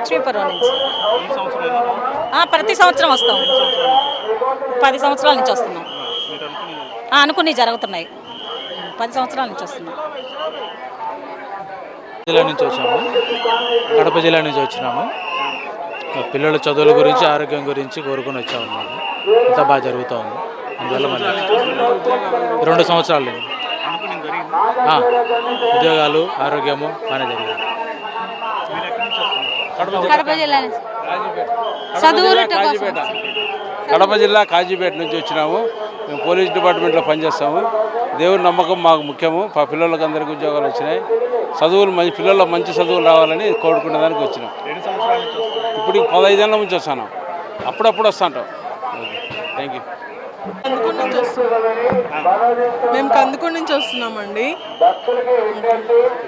లక్ష్మీపురం నుంచి. సంవత్సరం ప్రతి సంవత్సరం వస్తాం. పది సంవత్సరాల నుంచి వస్తున్నాం. అనుకుని జరుగుతున్నాయి. పది సంవత్సరాల నుంచి వస్తున్నాం. జిల్లా నుంచి వచ్చాము. కడప జిల్లా నుంచి వచ్చినాము. పిల్లల చదువుల గురించి ఆరోగ్యం గురించి కోరుకొని వచ్చాము. అన్నమాట అంతా బాగా జరుగుతూ ఉంది. అందువల్ల మళ్ళీ రెండు సంవత్సరాలు. ఉద్యోగాలు ఆరోగ్యము బాగానే జరిగింది. కడప జిల్లా నుంచి. చదువులు కాజీపేట కడప జిల్లా కాజీపేట నుంచి వచ్చినాము. మేము పోలీస్ డిపార్ట్మెంట్లో పనిచేస్తాము. దేవుడి నమ్మకం మాకు ముఖ్యము. మా పిల్లలకి అందరికీ ఉద్యోగాలు వచ్చినాయి. చదువులు మంచి పిల్లల మంచి చదువులు రావాలని కోరుకునే దానికి వచ్చినాం. ఇప్పుడు పదహైదేళ్ళ నుంచి వస్తాను అప్పుడప్పుడు వస్తాంటాం. థ్యాంక్ యూ కందుకూరు నుంచి వస్తున్నాం. మేము కందుకూరు నుంచి వస్తున్నామండి.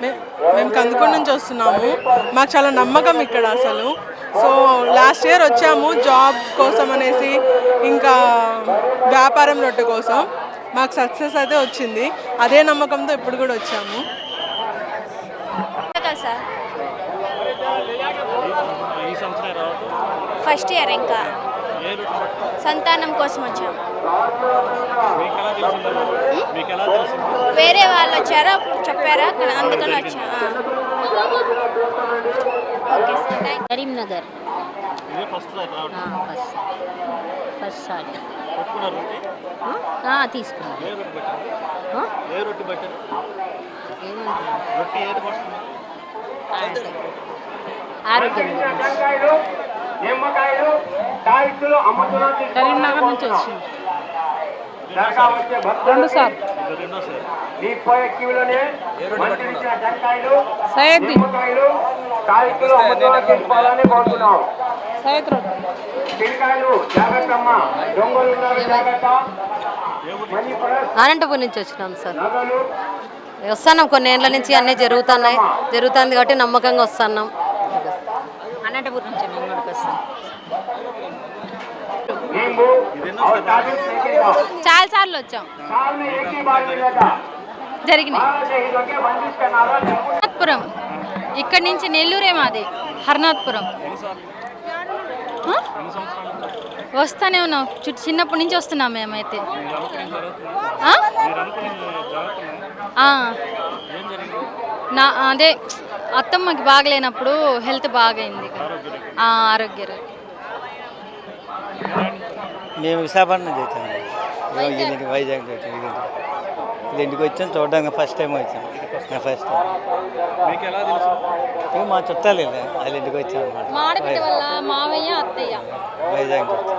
మే- మేము కందుకూరు నుంచి వస్తున్నాము. మాకు చాలా నమ్మకం ఇక్కడ అసలు. సో లాస్ట్ ఇయర్ వచ్చాము జాబ్ కోసం అనేసి ఇంకా వ్యాపారం రొట్టె కోసం. మాకు సక్సెస్ అయితే వచ్చింది. అదే నమ్మకంతో ఇప్పుడు కూడా వచ్చాము. ఫస్ట్ ఇయర్ ఇంకా. సంతానం కోసం వచ్చాం. వేరే వాళ్ళు వచ్చారు? అప్పుడు చెప్పారా? అందుకని వచ్చా. Okay sir thank Karimnagar. ఇదే ఫస్ట్ ఫస్ట్ ఫస్ట్ పడుతుంది ఆరోగ్యం గురించి కరీంనగర్ నుంచి వచ్చింది. సార్ అనంతపురం నుంచి వచ్చినాం సార్. వస్తున్నాం కొన్ని ఏళ్ళ నుంచి అన్నీ జరుగుతున్నాయి. జరుగుతుంది కాబట్టి నమ్మకంగా వస్తున్నాం. అనంతపురం నుంచి మేము వస్తాం. చాలా సార్లు వచ్చాం. జరిగినాయి. హర్నాథ్పురం. ఇక్కడి నుంచి నెల్లూరే మాది. హర్నాథ్పురం? వస్తానే ఉన్నాం. చుట్టూ చిన్నప్పటి నుంచి వస్తున్నాం మేమైతే. ఆ? మీరు అనుకుని జరుగుతున్నాయి ఆ. ఏం జరిగింది? నా అదే అత్తమ్మకి బాగలేనప్పుడు హెల్త్ బాగైంది ఆ, ఆరోగ్య మేము విశాఖపట్నం చేసాము ఇది వైజాగ్. చేసాం ఇది ఇంటికి వచ్చాం చూడడానికి ఫస్ట్ టైం వచ్చాం. ఫస్ట్ టైం మీకు ఎలా తెలుసు? ఇక మా చుట్టాలు ఇలా వాళ్ళ ఇంటికి వచ్చాం. అనమాట మా ఆడబిడ్డ వల్ల మావయ్య అత్తయ్య. వైజాగ్ వచ్చాం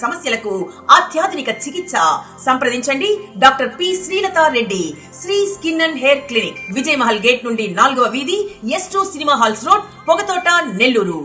సమస్యలకు అత్యాధునిక చికిత్స. సంప్రదించండి doctor P Srilatha Reddy. Sri skin and hair clinic. Vijay Mahal gate నుండి నాలుగవ వీధి S two cinema halls road Pogathota Nellore.